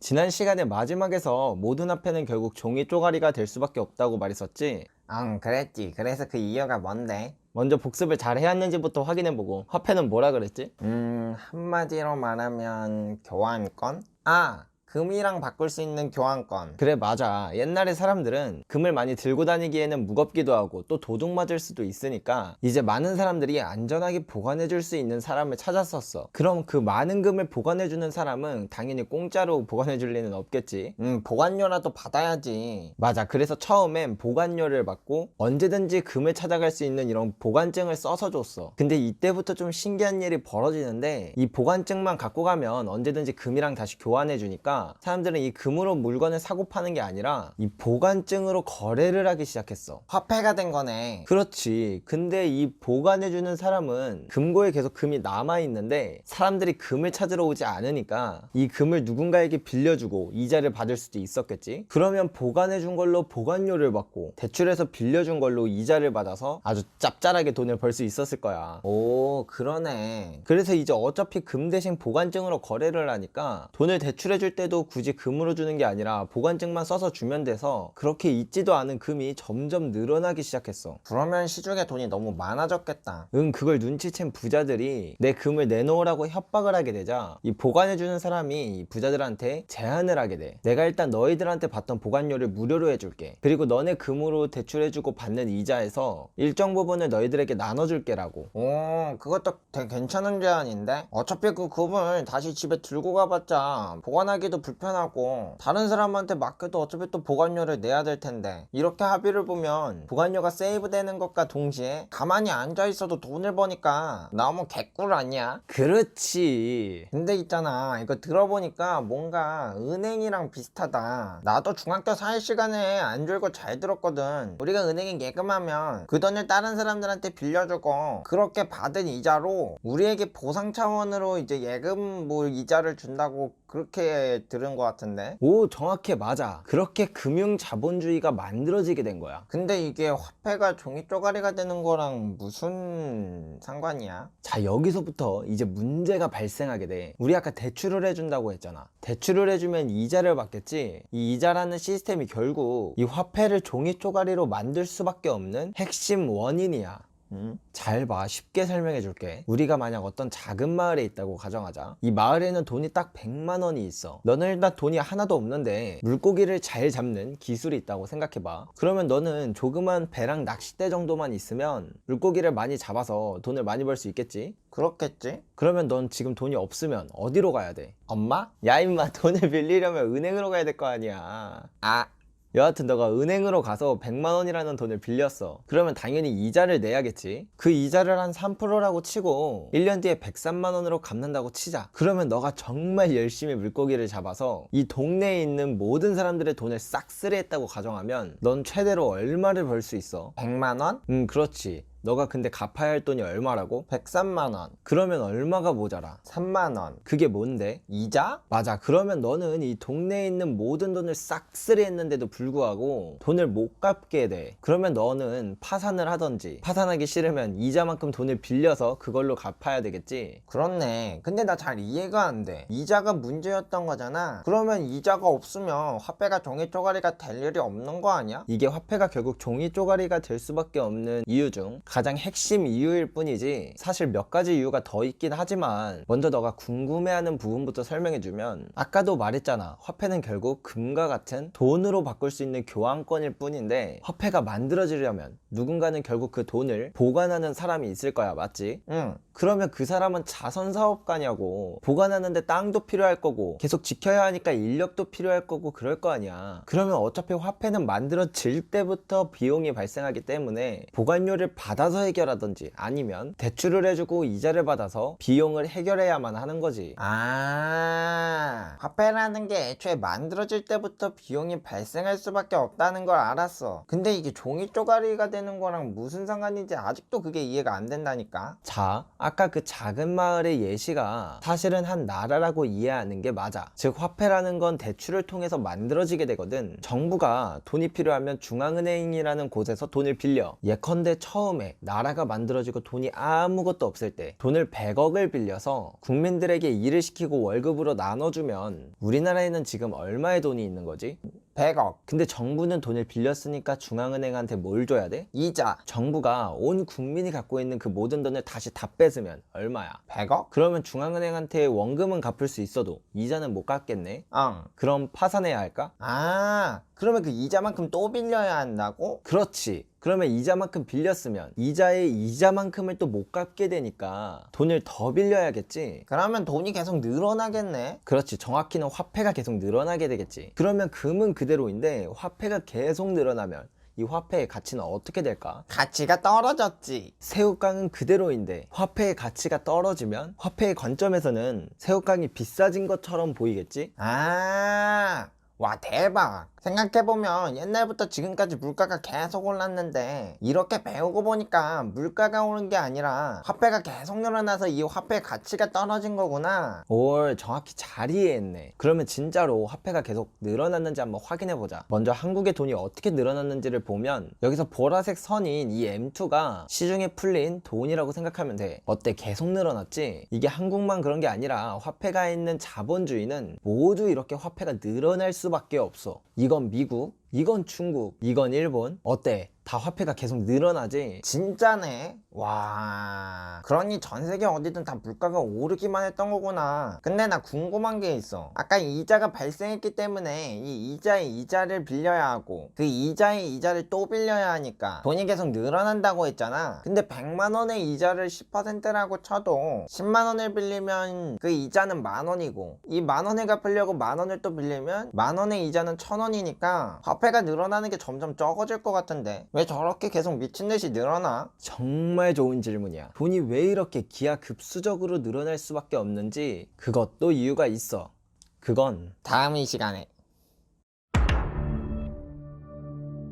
지난 시간에 마지막에서 모든 화폐는 결국 종이 쪼가리가 될 수밖에 없다고 말했었지. 응 그랬지 그래서 그 이유가 뭔데? 먼저 복습을 잘 해왔는지부터 확인해보고 화폐는 뭐라 그랬지? 음 한마디로 말하면 교환권? 아 금이랑 바꿀 수 있는 교환권. 그래 맞아. 옛날에 사람들은 금을 많이 들고 다니기에는 무겁기도 하고 또 도둑 맞을 수도 있으니까 이제 많은 사람들이 안전하게 보관해 줄 수 있는 사람을 찾았었어. 그럼 그 많은 금을 보관해 주는 사람은 당연히 공짜로 보관해 줄 리는 없겠지. 음 보관료라도 받아야지. 맞아. 그래서 처음엔 보관료를 받고 언제든지 금을 찾아갈 수 있는 이런 보관증을 써서 줬어. 근데 이때부터 좀 신기한 일이 벌어지는데 이 보관증만 갖고 가면 언제든지 금이랑 다시 교환해 주니까 사람들은 이 금으로 물건을 사고 파는 게 아니라 이 보관증으로 거래를 하기 시작했어 화폐가 된 거네 그렇지. 근데 이 보관해주는 사람은 금고에 계속 금이 남아있는데 사람들이 금을 찾으러 오지 않으니까 이 금을 누군가에게 빌려주고 이자를 받을 수도 있었겠지. 그러면 보관해준 걸로 보관료를 받고 대출해서 빌려준 걸로 이자를 받아서 아주 짭짤하게 돈을 벌 수 있었을 거야. 오 그러네 그래서 이제 어차피 금 대신 보관증으로 거래를 하니까 돈을 대출해줄 때도 굳이 금으로 주는 게 아니라 보관증만 써서 주면 돼서 그렇게 있지도 않은 금이 점점 늘어나기 시작했어. 그러면 시중에 돈이 너무 많아졌겠다. 응 그걸 눈치챈 부자들이 내 금을 내놓으라고 협박을 하게 되자 이 보관해주는 사람이 이 부자들한테 제안을 하게 돼. 내가 일단 너희들한테 받던 보관료를 무료로 해줄게. 그리고 너네 금으로 대출해주고 받는 이자에서 일정 부분을 너희들에게 나눠줄게 라고. 오 그것도 되게 괜찮은 제안인데? 어차피 그 금을 다시 집에 들고 가봤자 보관하기도 불편하고 다른 사람한테 맡겨도 어차피 또 보관료를 내야 될 텐데 이렇게 합의를 보면 보관료가 세이브되는 것과 동시에 가만히 앉아 있어도 돈을 버니까 너무 개꿀 아니야? 그렇지. 근데 있잖아 이거 들어보니까 뭔가 은행이랑 비슷하다. 나도 중학교 사회 시간에 안 줄고 잘 들었거든. 우리가 은행에 예금하면 그 돈을 다른 사람들한테 빌려주고 그렇게 받은 이자로 우리에게 보상 차원으로 이제 예금 뭐 이자를 준다고 그렇게 들은 것 같은데. 오 정확해. 맞아. 그렇게 금융 자본주의가 만들어지게 된 거야. 근데 이게 화폐가 종이 쪼가리가 되는 거랑 무슨 상관이야? 자 여기서부터 이제 문제가 발생하게 돼. 우리 아까 대출을 해준다고 했잖아. 대출을 해주면 이자를 받겠지? 이 이자라는 시스템이 결국 이 화폐를 종이 쪼가리로 만들 수밖에 없는 핵심 원인이야 음? 잘 봐. 쉽게 설명해 줄게. 우리가 만약 어떤 작은 마을에 있다고 가정하자. 이 마을에는 돈이 딱 100만 원이 있어. 너는 일단 돈이 하나도 없는데 물고기를 잘 잡는 기술이 있다고 생각해 봐. 그러면 너는 조그만 배랑 낚싯대 정도만 있으면 물고기를 많이 잡아서 돈을 많이 벌 수 있겠지? 그렇겠지? 그러면 넌 지금 돈이 없으면 어디로 가야 돼? 엄마? 야 임마 돈을 빌리려면 은행으로 가야 될 거 아니야. 아 여하튼 너가 은행으로 가서 100만 원이라는 돈을 빌렸어. 그러면 당연히 이자를 내야겠지. 그 이자를 한 3%라고 치고 1년 뒤에 103만 원으로 갚는다고 치자. 그러면 너가 정말 열심히 물고기를 잡아서 이 동네에 있는 모든 사람들의 돈을 싹쓸이했다고 가정하면 넌 최대로 얼마를 벌 수 있어? 100만 원? 음 그렇지. 너가 근데 갚아야 할 돈이 얼마라고? 103만 원 그러면 얼마가 모자라? 3만 원 그게 뭔데? 이자? 맞아. 그러면 너는 이 동네에 있는 모든 돈을 싹쓸이 했는데도 불구하고 돈을 못 갚게 돼. 그러면 너는 파산을 하던지 파산하기 싫으면 이자만큼 돈을 빌려서 그걸로 갚아야 되겠지. 그렇네. 근데 나 잘 이해가 안 돼. 이자가 문제였던 거잖아. 그러면 이자가 없으면 화폐가 종이 쪼가리가 될 일이 없는 거 아니야? 이게 화폐가 결국 종이 쪼가리가 될 수밖에 없는 이유 중 가장 핵심 이유일 뿐이지 사실 몇 가지 이유가 더 있긴 하지만 먼저 너가 궁금해하는 부분부터 설명해주면 아까도 말했잖아 화폐는 결국 금과 같은 돈으로 바꿀 수 있는 교환권일 뿐인데 화폐가 만들어지려면 누군가는 결국 그 돈을 보관하는 사람이 있을 거야 맞지? 응. 그러면 그 사람은 자선 사업가냐고 보관하는데 땅도 필요할 거고 계속 지켜야 하니까 인력도 필요할 거고 그럴 거 아니야 그러면 어차피 화폐는 만들어질 때부터 비용이 발생하기 때문에 보관료를 받아서 해결하던지 아니면 대출을 해주고 이자를 받아서 비용을 해결해야만 하는 거지 아, 화폐라는 게 애초에 만들어질 때부터 비용이 발생할 수밖에 없다는 걸 알았어. 근데 이게 종이 쪼가리가 되는 거랑 무슨 상관인지 아직도 그게 이해가 안 된다니까. 자 아까 그 작은 마을의 예시가 사실은 한 나라라고 이해하는 게 맞아. 즉 화폐라는 건 대출을 통해서 만들어지게 되거든. 정부가 돈이 필요하면 중앙은행이라는 곳에서 돈을 빌려. 예컨대 처음에 나라가 만들어지고 돈이 아무것도 없을 때 돈을 100억을 빌려서 국민들에게 일을 시키고 월급으로 나눠주면 우리나라에는 지금 얼마의 돈이 있는 거지? 100억 근데 정부는 돈을 빌렸으니까 중앙은행한테 뭘 줘야 돼? 이자 정부가 온 국민이 갖고 있는 그 모든 돈을 다시 다 뺏으면 얼마야? 100억? 그러면 중앙은행한테 원금은 갚을 수 있어도 이자는 못 갚겠네? 응. 그럼 파산해야 할까? 아 그러면 그 이자만큼 또 빌려야 한다고? 그렇지. 그러면 이자만큼 빌렸으면 이자의 이자만큼을 또 못 갚게 되니까 돈을 더 빌려야겠지? 그러면 돈이 계속 늘어나겠네 그렇지. 정확히는 화폐가 계속 늘어나게 되겠지. 그러면 금은 그대로인데 화폐가 계속 늘어나면 이 화폐의 가치는 어떻게 될까? 가치가 떨어졌지 새우깡은 그대로인데 화폐의 가치가 떨어지면 화폐의 관점에서는 새우깡이 비싸진 것처럼 보이겠지? 아, 와, 대박. 생각해보면 옛날부터 지금까지 물가가 계속 올랐는데 이렇게 배우고 보니까 물가가 오른 게 아니라 화폐가 계속 늘어나서 이 화폐의 가치가 떨어진 거구나. 올 정확히 잘 이해했네. 그러면 진짜로 화폐가 계속 늘어났는지 한번 확인해 보자. 먼저 한국의 돈이 어떻게 늘어났는지를 보면 여기서 보라색 선인 이 M2가 시중에 풀린 돈이라고 생각하면 돼. 어때? 계속 늘어났지? 이게 한국만 그런 게 아니라 화폐가 있는 자본주의는 모두 이렇게 화폐가 늘어날 수밖에 없어. 이건 미국, 이건 중국, 이건 일본. 어때? 다 화폐가 계속 늘어나지? 진짜네. 와. 그러니 전 세계 어디든 다 물가가 오르기만 했던 거구나. 근데 나 궁금한 게 있어. 아까 이자가 발생했기 때문에 이 이자의 이자를 빌려야 하고 그 이자의 이자를 또 빌려야 하니까 돈이 계속 늘어난다고 했잖아. 근데 100만 원의 이자를 10%라고 쳐도 10만 원을 빌리면 그 이자는 만 원이고 이 만 원을 갚으려고 만 원을 또 빌리면 만 원의 이자는 천 원이니까 화폐가 늘어나는 게 점점 적어질 것 같은데 왜 저렇게 계속 미친 듯이 늘어나? 정말 좋은 질문이야. 돈이 왜 이렇게 기하급수적으로 늘어날 수밖에 없는지 그것도 이유가 있어. 그건 다음 이 시간에